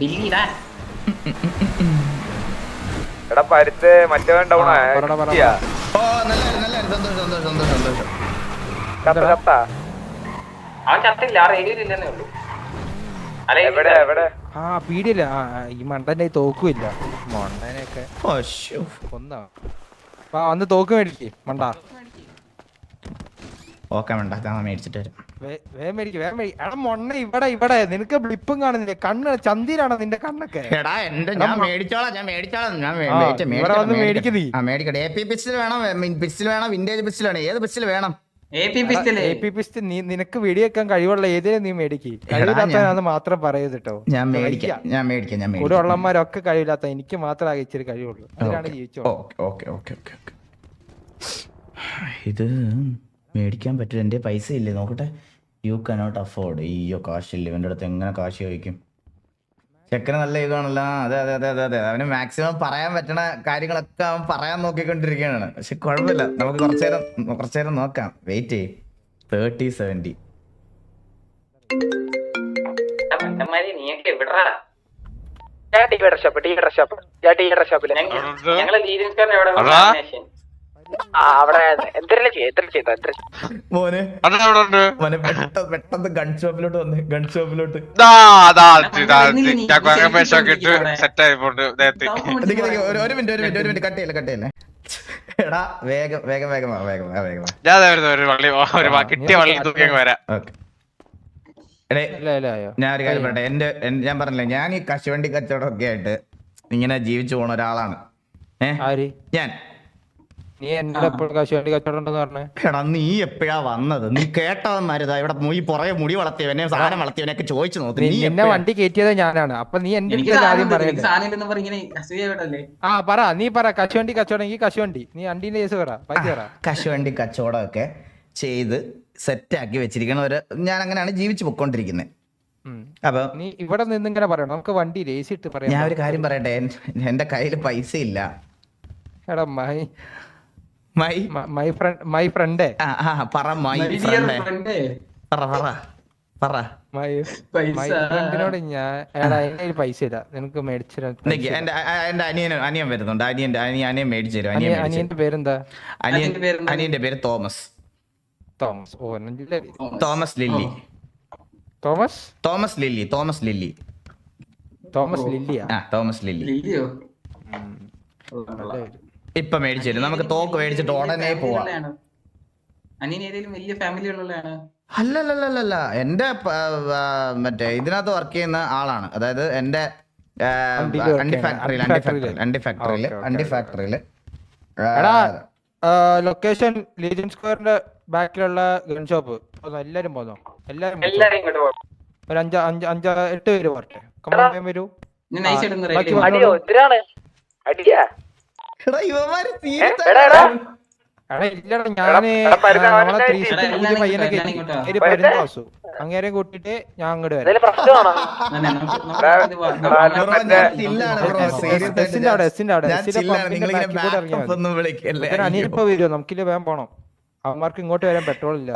ബില്ലിടാ എടാ പരുത്ത് മറ്റവൻ ഡൗൺ അവൻ ചത്തില്ല ആ റേഡിയോയിൽ ഇല്ലെന്നേ ഉള്ളൂ. അല്ല എവിടെ എവിടെ? ആ പീടിയല്ല? ആ ആ, ഈ മണ്ടന്റെ തോക്കുമില്ല. ആ വന്ന് തോക്ക് മേടിക്കേ മണ്ട. ഓക്കെ മണ്ടാ ഞാൻ മേടിച്ചിട്ട് വരാം. മൊണ്ണ ഇവിടെ ഇവിടെ. നിനക്ക് ബ്ലിപ്പും കാണുന്നില്ല? കണ്ണ് ചന്തിയിലാണോ നിന്റെ കണ്ണൊക്കെ. എടാ എന്റെ ഞാൻ മേടിച്ചോളാം ഞാൻ മേടിച്ചോളാം ഞാൻ ഇവിടെ വന്ന് മേടിക്കട്ടെ. മേടിക്ക് നീ. ആ മേടിക്കട്ടെ. എ പി പിസ്റ്റൽ വേണം പിസ്റ്റൽ വിന്റേജ് പിസ്റ്റൽ ഏത് പിസ്റ്റൽ നിനക്ക് വെടിവെക്കാൻ കഴിവുള്ള ഏതിനും നീ മേടിക്ക്. കഴിവില്ലാത്തവനാന്ന് മാത്രം പറയരുത് കേട്ടോ ഞാൻ മേടിക്കാം ഞാൻ മേടിക്കാം ഞാൻ കൂടെ മേടിക്കാം. ഉള്ളമാരൊക്കെ കഴിവില്ലാത്ത എനിക്ക് മാത്രം ആകെ ഇച്ചിരി കഴിവുള്ളൂ. ഇത് മേടിക്കാൻ പറ്റില്ല. എന്റെ പൈസ ഇല്ലേ നോക്കട്ടെ. യു കനോട്ട് അഫോർഡ് അയ്യോ കാശില്ല? ഇവന്റെ അടുത്ത് എങ്ങനെ കാശ് ചോദിക്കും? ചെക്കന് നല്ല യുഗമാണല്ലോ അതെ അതെ അതെ അതെ അതെ. അവന് മാക്സിമം പറയാൻ പറ്റണ കാര്യങ്ങളൊക്കെ അവൻ പറയാൻ നോക്കിക്കൊണ്ടിരിക്കുകയാണ്. പക്ഷെ കുഴപ്പമില്ല. നമുക്ക് കുറച്ചു നേരം കുറച്ചു നേരം നോക്കാം. വെയിറ്റ് ചെയ്യും. തേർട്ടി സെവന്റി ഞാൻ ടീ ഷോപ്പ് ടീ ഷോപ്പ് ഞാൻ ടീ കട ഷോപ്പിൽ മോനെ മോനെ പെട്ടെന്ന് പെട്ടെന്ന് ഗൺ ഷോപ്പിലോട്ട് വന്ന് ഗൺ ഷോപ്പിലോട്ട്. സെറ്റ് ആയിപ്പോണ്ട് ഒരു ഒരു മിനിറ്റ് ഒരു മിനിറ്റ് ഒരു മിനിറ്റ് കട്ട് ചെയ്യല്ലേ കട്ട് ചെയ്യല്ലേ? എടാ വേഗം വേഗം വേഗം വേഗം വേഗം ഞാൻ ഒരു വള്ളി ഒരു കിട്ടിയ വള്ളി തൂക്കി വരാം. ഓക്കെ. ഞാൻ ഒരു കാര്യം പറയട്ടെ എന്റെ ഞാൻ പറഞ്ഞില്ല ഞാൻ ഈ കശുവണ്ടി കച്ചവടം ഒക്കെ ആയിട്ട് ഇങ്ങനെ ജീവിച്ചു പോണ ഒരാളാണ്. ഏഹ് ഞാൻ. നീ എന്നോട് എപ്പോഴും കശുവണ്ടി കച്ചവടം ഉണ്ടെന്ന് പറഞ്ഞേ? എടാ നീ എപ്പോഴാ വന്നത്? നീ കേട്ടവന്മാരുതാ ഇവിടെ ഈ പുറകെ മുടി വളർത്തിയവനെ സാധനം വളർത്തിയവനൊക്കെ ചോദിച്ചു നോക്കി. നീ എന്നെ എപ്പോഴാ- വണ്ടി കയറ്റിയത് ഞാനാണ്. അപ്പൊ നീ എന്റെ എനിക്ക് അടുത്ത് ആദ്യം സാധനം ഇങ്ങനെ ആ പറ. നീ പറ. കശുവണ്ടി കച്ചവടം എങ്കിൽ കശുവണ്ടി. നീ വണ്ടീന്റെ കേസ് പറ. പൈസ പറ. കശുവണ്ടി കച്ചവടം ഒക്കെ ചെയ്ത് സെറ്റാക്കി വെച്ചിരിക്കണ ഒരു ഞാൻ അങ്ങനെയാണ് ജീവിച്ചു പൊക്കോണ്ടിരിക്കുന്നത് ഉം. അപ്പൊ നീ ഇവിടെ നിന്ന് ഇങ്ങനെ പറയണം. നമുക്ക് വണ്ടി രേസിട്ട് ഇട്ട് പറയാം. ഞാൻ ഒരു കാര്യം പറയട്ടെ? എൻ- എന്റെ കയ്യിൽ പൈസ ഇല്ല എടാ my my my friend my ഫ്രണ്ടേ ആ പറ മൈ ഫ്രണ്ട് പറ പറ പറ. മൈ പൈസ. നിനക്ക് എന്റെ അനിയൻ അനിയൻ വരുന്നുണ്ട്. അനിയന്റെ അനിയൻ അനിയൻ മേടിച്ചു തരും അനിയൻ അനിയന്റെ പേരെന്താ? അനിയൻ അനിയന്റെ പേര് തോമസ്. തോമസ്. ഓ Thomas. Lilly. Thomas? Thomas Lilly Thomas Lilly. Thomas ലില്ലിയാ? ആ തോമസ് ലില്ലി. ലില്ലിയോ? ഇപ്പൊ മേടിച്ചു തരും. നമുക്ക് തോക്ക് മേടിച്ചിട്ട് ഉടനെ പോവാം. അല്ലല്ലല്ല അല്ലല്ലല്ലല്ല എന്റെ മറ്റേ ഇതിനകത്ത് വർക്ക് ചെയ്യുന്ന ആളാണ്. അതായത് എന്റെ അണ്ടി ഫാക്ടറിയിൽ അണ്ടി അണ്ടി ഫാക്ടറിയിൽ factory അണ്ടി ഫാക്ടറിയിൽ ഓക്കേ, ഓക്കേ, അണ്ടി ഫാക്ടറിയിൽ എടാ ലൊക്കേഷൻ ലീജൻ സ്ക്വയറിന്റെ ബാക്കിലുള്ള ഗൺ ഷോപ്പ് എല്ലാരും പോന്നോ? എല്ലാരും എല്ലാരും ഇങ്ങോട്ട് പോകും ഒരു അഞ്ച അഞ്ച് അഞ്ച് എട്ട് പേര് പോരട്ടെ. വരൂ. ബാക്കി എടാ ഇവന്മാര് ഇല്ലടാ ഞാൻ നമ്മളെ ത്രീ. സിക്സ്റ്റി പയ്യനെ കയറ്റി അങ്ങേരെ കൂട്ടിട്ട് ഞാൻ അങ്ങോട്ട് വരാം. അനിയനിപ്പോ വരുമോ നമുക്കില്ല വേഗം പോണം. അവന്മാർക്ക് ഇങ്ങോട്ട് വരാൻ പെട്രോൾ ഇല്ല.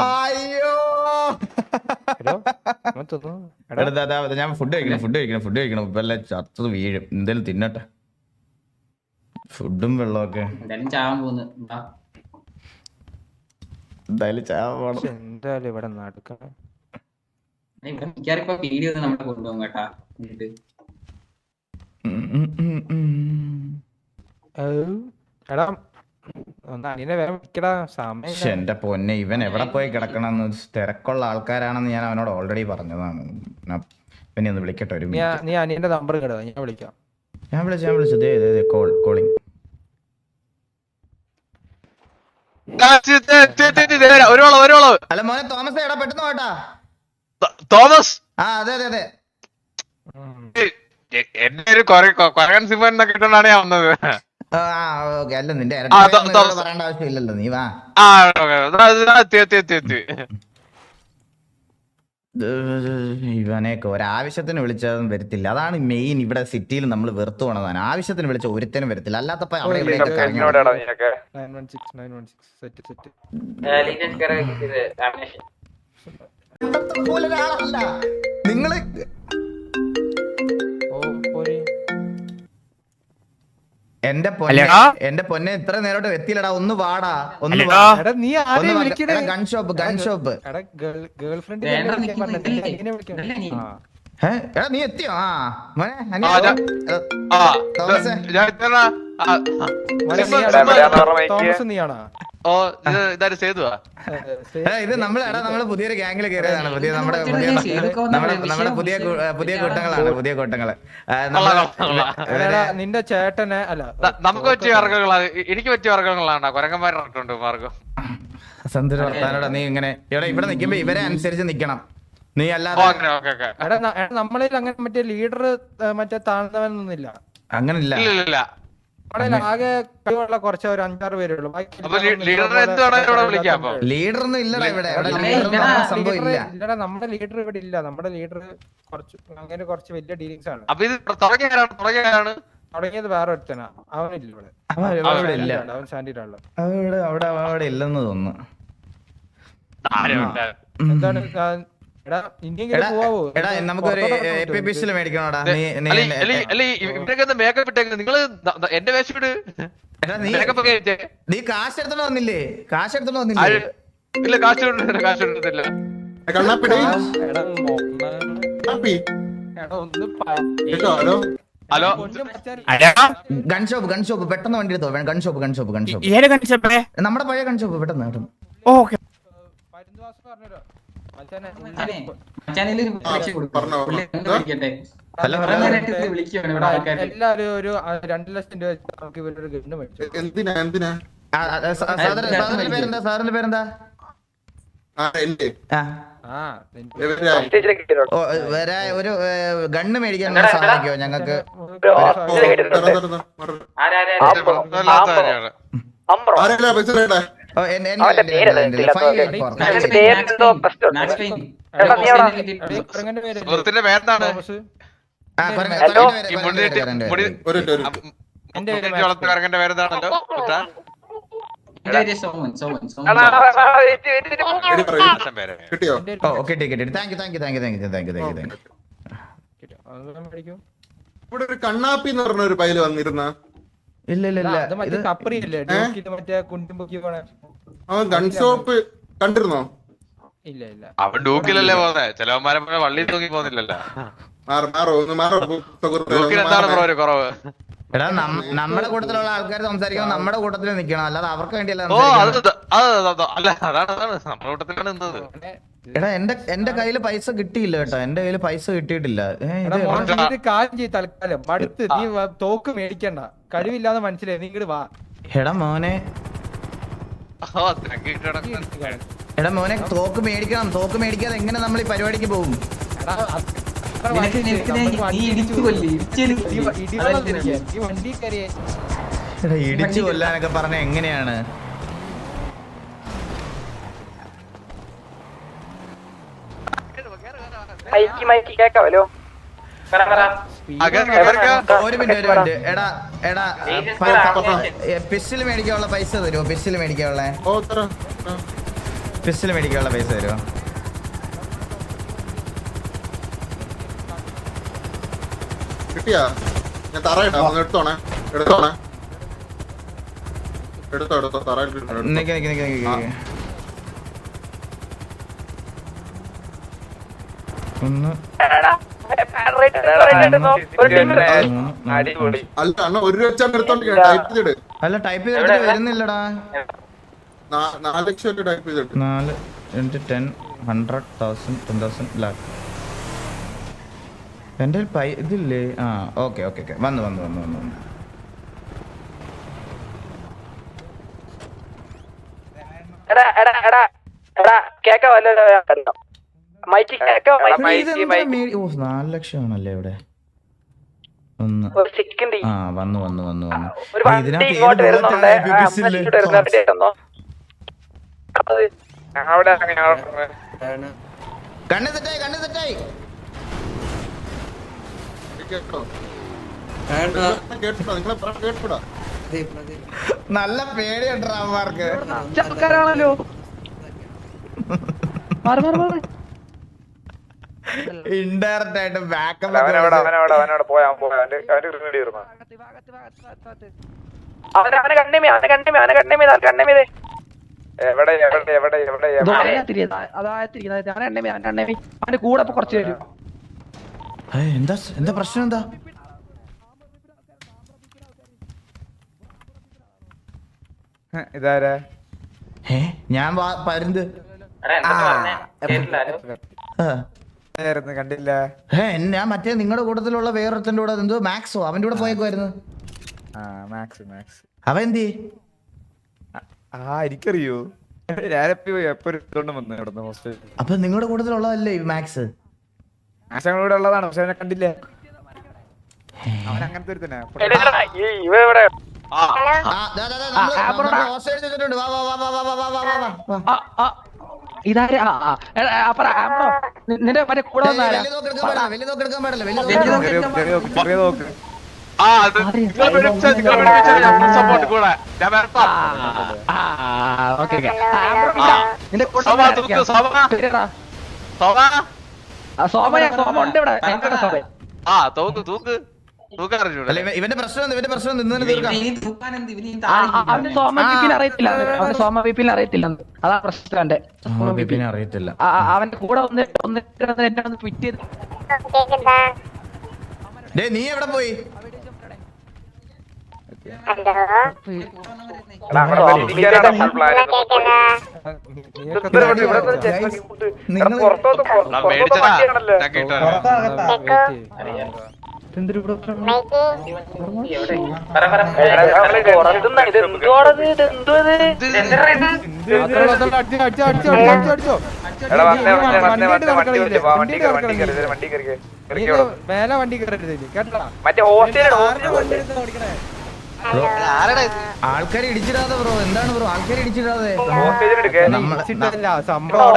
ഞാൻ ഫുഡ് കഴിക്കണം ഫുഡ് കഴിക്കണം ഫുഡ് കഴിക്കണം. ഇപ്പൊ എല്ലാം ചത്തത് വീഴും. എന്തേലും തിന്നട്ടെ. ഫുഡും വെള്ളമൊക്കെ. എന്തായാലും ചാവാൻ പോകുന്നു. എന്തായാലും എന്തായാലും ഇവിടെ ഇപ്പൊ വീഡിയോ നമ്മളെ കൊണ്ടുപോകും കേട്ടാ. എന്നിട്ട്. എടാ ഒന്ന് അനിയനെ വിളിക്കടാ. സമയം ശ്ശെ, എന്റെ പൊന്നെ ഇവൻ എവിടെ പോയി കിടക്കണമെന്ന് തിരക്കുള്ള ആൾക്കാരാണെന്ന് ഞാൻ അവനോട് ഓൾറെഡി പറഞ്ഞതാണ്. ഞാൻ ഇവനെ ഒന്ന് വിളിക്കട്ടെ ഒരു നീ ആ- നീ അനിയന്റെ നമ്പർ കേടാ ഞാൻ വിളിക്കാം. ഞാൻ വിളിച്ചു ഞാൻ വിളിച്ചു. ദേ ദേ, ദേ കോൾ കോളിംഗ് ഒരു വളവ് ഒരു വളവ് അല്ല മോനെ തോമസ് എടാ പെട്ടെന്ന് പോട്ടാ. തോമസ്? ആ അതെ അതെ അതെ. ഉം. എന്നെ ഒരു കൊരകൻ സിംഹൻ എന്നൊക്കെ ഇട്ടോണ്ടാണ് ഞാൻ വന്നത്. അല്ല നിന്റെ പറയേണ്ട ആവശ്യമില്ലല്ലോ നീ വാ. ആ എത്തി എത്തി എത്തി എത്തി. ഇവനെയൊക്കെ ഒരാവശ്യത്തിന് വിളിച്ചതും വരത്തില്ല. അതാണ് മെയിൻ ഇവിടെ സിറ്റിയിൽ നമ്മൾ വെറുത്തു പോണതാണ് ആവശ്യത്തിന് വിളിച്ച ഒരുത്തനും വരത്തില്ല. അല്ലാത്തപ്പോ അവിടെ ഇവിടെയൊക്കെ കറങ്ങി എന്റെ പൊന്നെ എന്റെ പൊന്നെ ഇത്ര നേരോട്ട് എത്തിയില്ലടാ. ഒന്ന് വാടാ. ഒന്ന് നീ ഒന്ന് ആരെയും വിളിക്കണേ. ഗൺ ഷോപ്പ് ഗൺ ഷോപ്പ് എടാ നീ. എടാ നീ എത്തിയോ? ആ. മോനെ തോമസ്. നീയാണോ? ഓ ഇത് ഇതാര് സേതുവാ? ഇത് നമ്മൾ എടാ നമ്മൾ പുതിയൊരു ഗ്യാങ്ങിൽ കയറിയതാണ് പുതിയ നമ്മുടെ പുതിയ നമ്മുടെ നമ്മുടെ പുതിയ പുതിയ കൂട്ടങ്ങളാണ് പുതിയ കൂട്ടങ്ങൾ. നിന്റെ ചേട്ടനെ അല്ല നമുക്ക് പറ്റിയ വർഗങ്ങളാണ് എനിക്ക് പറ്റിയ വർഗങ്ങളാണ്. കുരങ്ങന്മാരുണ്ട് മാർഗം. സന്തുര വർത്താനോടാ നീ ഇങ്ങനെ ഇവിടെ ഇവിടെ നിക്കുമ്പോ ഇവരെ അനുസരിച്ച് നിക്കണം. നീ അല്ലാതെ അങ്ങനെ ഓക്കെ ഓക്കെ. എടാ എടാ, നമ്മളിൽ അങ്ങനെ മറ്റേ ലീഡർ മറ്റേ താഴ്ന്നവനൊന്നുമില്ല. അങ്ങനില്ല. ഇല്ല ഇല്ല ഇല്ല നമ്മുടെ ആകെ കഴിവുള്ള കുറച്ച് ഒരു അഞ്ചാറ് പേരേ ഉള്ളൂ. ബാക്കി അപ്പൊ ലീ- ലീഡറിനെ എന്ത് വേണമെങ്കിലും ഇവിടെ വിളിക്കാം അപ്പൊ. ലീഡർ ഒന്നും ഇല്ലടാ. ഇവിടെ. സംഭവം ഇല്ല. ഇല്ലടാ നമ്മുടെ ലീഡർ ഇവിടെ ഇല്ല. നമ്മുടെ ലീഡർ കുറച്ച് അങ്ങനെ കുറച്ച് വലിയ ഡീലിങ്സ് ആണ്. അപ്പൊ ഇത് തുടങ്ങിയാണ് തുടങ്ങിയത് വേറെ ഒരുത്തനാ. അവനില്ല ഇവിടെ. അവൻ ഇവിടെ ഇല്ല. അവൻ സാൻഡിയിലുള്ള അവിടെ അവിടെ അവിടെ ഇല്ലെന്ന് തോന്നുന്നു. എന്താണ് മേക്കപ്പ് ഇട്ടേക്കുന്നത് നിങ്ങൾ എന്റെ വേഷം ഇട്. നീ മേക്കപ്പ് ഒക്കെ നീ കാശ് എടുത്തോണ്ട് വന്നില്ലേ? കാശ് എടുത്തോണ്ട് വന്നില്ലേ? ഇല്ല കാശ് കാശ് hello? Hello? Gun shop gun shop. പെട്ടെന്ന് വണ്ടി എടുത്തോ? Gun shop gun shop gun shop. നമ്മുടെ പഴയ ഗൺ ഷോപ്പ് പെട്ടെന്ന് പെട്ടെന്ന് ഓക്കെ. ഒരു. എല്ലാരും ലക്ഷം രൂപ വെച്ച് നമുക്ക് മേടിച്ചു. എന്തിനാ എന്തിനാ? സാറിന്റെ പേരെന്താ പേരെന്താ? ഒരു ഗണ്ണ് മേടിക്കാൻ സാധിക്കോ ഞങ്ങക്ക് ആരാ പൈസ സുഹൃത്തിന്റെ പേരെന്താണ്? പേരെന്താണല്ലോ? കിട്ടിയോ? കിട്ടി കിട്ടി. Thank you thank you thank you thank you thank you thank you. ഇവിടെ ഒരു കണ്ണാപ്പി എന്ന് പറഞ്ഞ ഒരു പൈൽ വന്നിരുന്ന. ഇല്ല ഇല്ല ഇല്ല മറ്റേ കുണ്ടും പൊക്കി പോണെ അവൻ കണ്ടിരുന്നോ? ഇല്ല ഇല്ല. അവൻ ഡൂക്കിലല്ലേ പോന്നെ? ചിലവന്മാരെ പോലെ വള്ളി തൂങ്ങി പോന്നില്ലല്ലോ എടാ നമ്മുടെ കൂട്ടത്തിലുള്ള ആൾക്കാർ സംസാരിക്കുമ്പോൾ നമ്മുടെ കൂട്ടത്തിൽ നിൽക്കണം അല്ലാതെ അവർക്ക് വേണ്ടിയല്ല അതാണ് നമ്മുടെ കൂട്ടത്തിലാണ് നിന്നത്. എടാ എന്റെ എന്റെ കയ്യിൽ പൈസ കിട്ടിയില്ല കേട്ടോ. എന്റെ കയ്യിൽ പൈസ കിട്ടിയിട്ടില്ല. കാര്യം ചെയ്ത് തൽക്കാലം. അടുത്ത് നീ തോക്ക് മേടിക്കണ്ട. കഴിവില്ലാതെ മനസ്സിലായി നീ ഇങ്ങോട്ട് വാ. എടാ മോനെ. എടാ മോനെ തോക്ക് മേടിക്കണം. തോക്ക് മേടിക്കാതെ എങ്ങനെ നമ്മൾ ഈ പരിപാടിക്ക് പോകും? എടാ, കൊല്ലാനൊക്കെ പറഞ്ഞ നിനക്ക് വണ്ടി നിനക്ക് നമുക്ക് നീ വണ്ടി ഇടിച്ചു ഇടിച്ചു കൊല്ലി ഇടിച്ചേൽ ഈ വ- ഇടിവെള്ളം അതല്ലേ തിരിക്കാൻ. ഈ വണ്ടി കയറിയേ എടാ ഇടിച്ചു കൊല്ലാനൊക്കെ പറഞ്ഞ എങ്ങനെയാണ് കേറ്, കേറ്, കേറ്. ഒരു മിനിറ്റ് ഒരു മിനിറ്റ്. എടാ എടാ പിസ്സിൽ മേടിക്കാനുള്ള പൈസ തരുമോ പിസ്സിൽ മേടിക്കാനുള്ള? തരാം. മേടിക്കാനുള്ള പൈസ തരുമോ കിട്ടിയാ? ഞാൻ തറ ഒന്ന് എടുത്തോണേ. എടുത്തോണേ. എടുത്തോ എടുത്തോ. തറ നിക്ക് നിക്ക് നിക്ക് നിക്ക്. ഒന്ന്. അല്ല അണ്ണ ഒരു വെച്ചാൽ എടുത്തോണ്ട് ടൈപ്പ് ചെയ്തിട്. അല്ല ടൈപ്പ് ചെയ്തിട്ട് വരുന്നില്ലടാ. നാല് ലക്ഷം ടൈപ്പ് ചെയ്തിട്ട് നാല് രണ്ട് ten hundred thousand ten thousand lakh. എന്റെ പൈ ഇതില്ലേ? ആ ഓക്കെ ഓക്കെ ഓക്കെ. വന്നു വന്നു വന്നു വന്നു വന്നു. എടാ എടാ എടാ എടാ കേക്കാവല്ലോ മൈക്ക് നാല് ലക്ഷം ആണല്ലേ ഇവിടെ? ഒന്ന്. ആ വന്നു വന്നു വന്നു വന്നു. കണ്ണ് കണ്ണ് നല്ല പേടിയുണ്ട് അവന്മാർക്ക്. ആൾക്കാരാണല്ലോ മാറി മാറി മാറി. ഇൻഡയറക്റ്റ് ആയിട്ട് ബാക്കപ്പ് അവനവിടെ അവനവിടെ അവനവിടെ പോയാ പോയാ. അവന്റെ അവന്റെ ഗ്രീനടി തീർന്നു അവനെ അവനെ കണ്ണേമി അവനെ കണ്ണേമി അവനെ കണ്ണേമി കണ്ണേമി എവിടെ എവിടെ എവിടെ എവിടെ എവിടെ? അവന്റെ കൂടെ കുറച്ച് പേര്. എന്താ എന്താ പ്രശ്നം എന്താ? ഇതാരാ? ഞാൻ പരുന്ത്. ആ. ആയിരുന്നു കണ്ടില്ല. ഞാൻ മറ്റേ നിങ്ങളുടെ കൂട്ടത്തിലുള്ള വേറൊരുത്തന്റെ കൂടെ എന്തോ മാക്സോ അവന്റെ കൂടെ പോയേക്കുമായിരുന്നു ആ മാക്സ് മാക്സ്. അവൻ എന്തി ആ എനിക്കറിയോ. അപ്പൊ നിങ്ങളുടെ കൂട്ടത്തിലുള്ളതല്ലേ ഈ മാക്സ്? മാക്സ് ഞങ്ങളുടെ കൂടെ ഉള്ളതാണ് പക്ഷെ അവനെ കണ്ടില്ല. അവൻ അങ്ങനത്തെ ഒരു തന്നെ ഇവ ഇതാരെ? ആ ആ. നിന്റെ മറ്റേ കൂടെ നോക്ക്. ആ സപ്പോർട്ട് ആ, ആ, ആ, നിന്റെ സോമ, സോമ. ആ, ഉണ്ട് ഇവിടെ. ആ തോക്ക് തൂക്ക്. ഇവന്റെ പ്രശ്നം ഇവന്റെ പ്രശ്നം ഇന്ന് അറിയത്തില്ല. അവന് സോമ വിപിനെ അറിയത്തില്ല. അതാ പ്രശ്നം എന്റെ വിപിനെ അറിയത്തില്ല. അവന്റെ കൂടെ ഒന്ന് ഒന്ന് എന്നെ ഒന്ന് ട്വിറ്റ് ചെയ്ത് നീ എവിടെ പോയി? നിങ്ങൾ മേലെ വണ്ടി ആൾക്കാരെ ഇടിച്ചിടാതെ ബ്രോ. എന്താണ് ബ്രോ? ആൾക്കാരെ ഇടിച്ചിടാതെ സംഭവം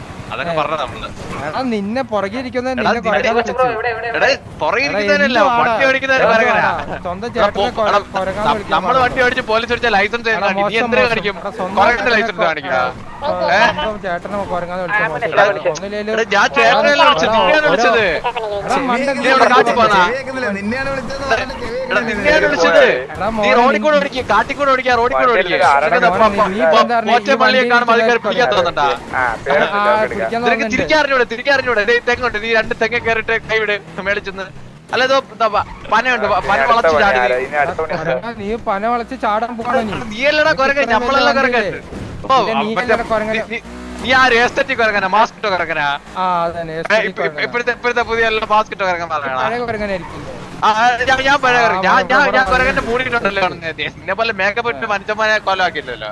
അതൊക്കെ പറഞ്ഞ നമ്മൾ. നിന്നെ വണ്ടി ചേട്ടനെ നമ്മൾ വണ്ടി ഓടിച്ച് പോലീസ് ഓടിച്ച ലൈസൻസ് കാണിക്കും. ലൈസൻസ് കാണിക്കും. ചേട്ടനെ കുരങ്ങാന്ന് വിളിച്ചു ഒന്നില്ലേലും ഞാൻ ചേട്ടനല്ല വിളിച്ചത്? നിന്നെയാണ് വിളിച്ചത്? നിന്നെയാണ് വിളിച്ചത് നീ റോഡിൽ കൂടെ ഓടിക്കുക കാട്ടിൽ കൂടെ ഓടിക്കുക റോഡിൽ കൂടെ ഓടിക്കുക പള്ളിയെ കാണുമ്പോൾ ആൾക്കാർ പിടിക്കാൻ തോന്നണ്ടാ? നിനക്ക് തിരിക്കാറിഞ്ഞൂടെ? തിരിക്കാറിഞ്ഞൂടെ? തെങ്ങുണ്ട്. നീ രണ്ട് തെങ്ങ കയറിട്ട് കൈവിട് മേളിച്ചെന്ന് അല്ല ഇതോ പനയുണ്ട്. പന വളച്ച് ചാടി. നീ പന വളച്ച് ചാടാൻ പോകണ നീ അല്ലടാ കുരങ്ങൻ. നമ്മളല്ല കുരങ്ങൻ. ഓ മറ്റേ നീ- നീ- നീ ആ എസ്തറ്റിക് കുരങ്ങനാ? മാസ്ക് ഇട്ടോ കുരങ്ങനാ? ആ അതന്നെ ഏ, ഇപ്പ- കൊരങ്ങനാ. ഇപ്പോഴത്തെ ഇപ്പോഴത്തെ പുതിയ എല്ലാം മാസ്ക് ഇട്ടോ കുരങ്ങൻ പഴയ കൊരങ്ങനായിരിക്കും ആ, ആ, ഞാൻ ഞാൻ പഴയ കുരങ്ങൻ. ഞാൻ ഞാൻ ഞാൻ ആ, കുരങ്ങന്റെ മൂടിയിട്ടുണ്ടല്ലോ നിന്നെ പോലെ മേക്കപ്പ് ഇട്ട് മനുഷ്യന്മാരെ കൊലമാക്കിയില്ലല്ലോ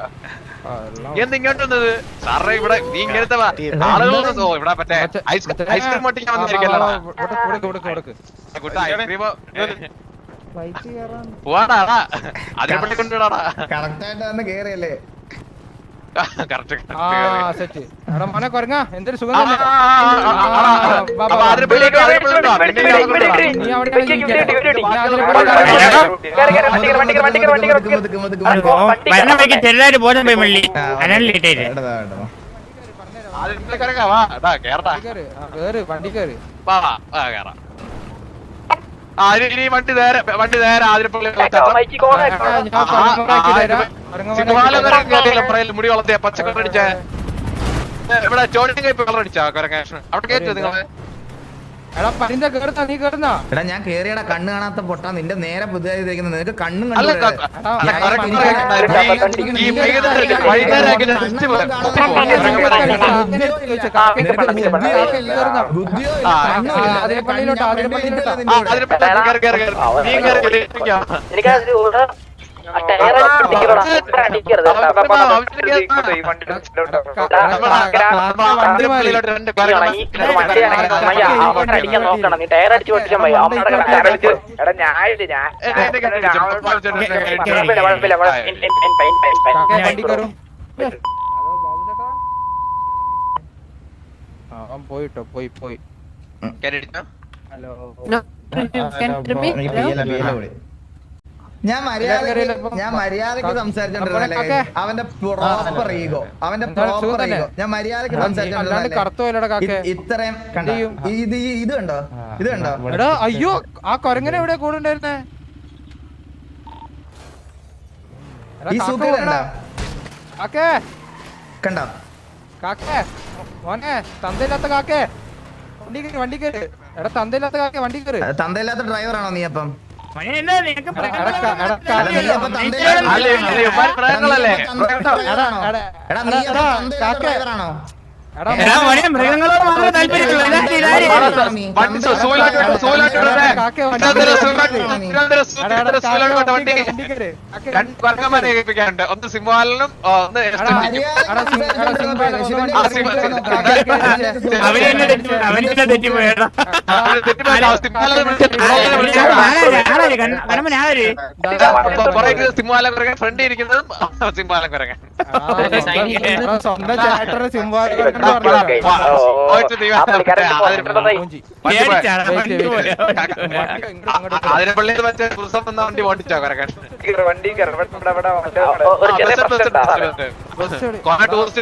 ആ, എല്ലാം നീ എന്ത് ഇങ്ങോട്ട് വന്നത്? സാറേ ഇവിടെ നീ ഇങ്ങനത്തെ വാ- ആളുകൾ ഓ ഇവിടെ മറ്റേ മറ്റേ- ഐസ് മറ്റേ- ഐസ്ക്രീം ഒട്ടിക്കാൻ ആ, വന്നിരിക്കല്ലോ ആ, ആ, കൊടുക്ക്, കൊടുക്ക്, കൊടുക്ക്, കൊടുക്ക്. ഐസ്ക്രീം പോവാടാ അതിനെപ്പറ്റി കൊണ്ടുവിടാടാ കറക്റ്റ് ആയിട്ട് വന്ന് കേറിയല്ലേ ആ സെറ്റ് എടാ മോനെ കൊരങ്ങ എന്തൊരു സുഖം ചെറുതായിട്ട് ബോധം പോയി മള്ളി അനലിട്ടേര് കേറട്ടാ കേറ് വണ്ടി കേറ് കേറാം ഇനി വണ്ടി നേരെ വണ്ടി നേരെ ആതിരപ്പള്ളി. മുടി വളർത്തിയ പച്ചക്കറി അടിച്ച ഇവിടെ കൈപ്പ് കളർ അടിച്ചാ കുരങ്ങ അവിടെ കയറ്റോ നിങ്ങൾ എടാ പരിന്ത കേറുന്ന നീ കേറുന്ന എടാ ഞാൻ കേറിയടാ കണ്ണ് കാണാത്ത പൊട്ടാ നിന്റെ നേരെ പുതിയതായി ഇരിക്കുന്നത് നിനക്ക് കണ്ണും അല്ല കണ്ടു നീ ടയർ അടിച്ച് എടാ പോയിട്ടോ പോയി പോയി ഹലോ ഹലോ ഞാൻ മര്യാദ ഞാൻ മര്യാദയ്ക്ക് സംസാരിച്ചിട്ടുണ്ടല്ലേ അവന്റെ പ്രോപ്പർ ഈഗോ അവന്റെ പ്രോപ്പർ ഈഗോ ഞാൻ മര്യാദയ്ക്ക് സംസാരിച്ചിട്ടുണ്ടല്ലേ ഇത്രയും കണ്ടോ ഇത് ഇത് കണ്ടോ? ഇത് കണ്ടോ? അയ്യോ ആ കൊരങ്ങനെ എവിടെ കൂടുണ്ടായിരുന്നേ ഈ സൂക്കർ കണ്ടോ? കാക്കേ. കണ്ടോ? കാക്കേ മോനെ തന്തയില്ലാത്ത കാക്കേ. വണ്ടി കേറി വണ്ടി കേറി എടാ തന്തയില്ലാത്ത കാക്കേ വണ്ടി കേറി തന്തയില്ലാത്ത ഡ്രൈവറാണോ നീ അപ്പം? പ്രേങ്ങളല്ലേ മൃഗങ്ങളോട് മാത്രമേ ഒന്ന് സിംഹാലനും ഒന്ന് സിംഹാലം കുരങ്ങൻ ഫ്രണ്ട് ഇരിക്കുന്നതും സിംഹാലം കുരങ്ങൻ സ്വന്തം സിംഹാലം അതിനെ പള്ളി മറ്റേ പുരുഷം എന്ന വണ്ടി ഓടിച്ചോ കറക്കാൻ വണ്ടി ടൂറിസ്റ്റ്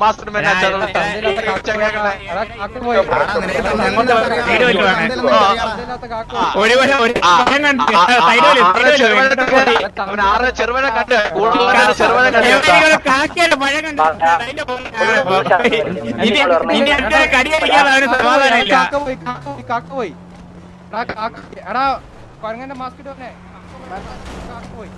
മാസ്റ്റർ മാൻ ഒരു ചെറുവനെ കണ്ട്. കൂടുതൽ ചെറുവനെ കണ്ട്. ബാക്കിയുടെ പഴം കണ്ടു അതിന്റെ ഇനി കാക്ക പോയി കാക്ക പോയി കാക്ക കാക്ക എടാ കൊരങ്ങന്റെ മാസ്ക് ഇട്ടവനെ കാക്ക പോയി.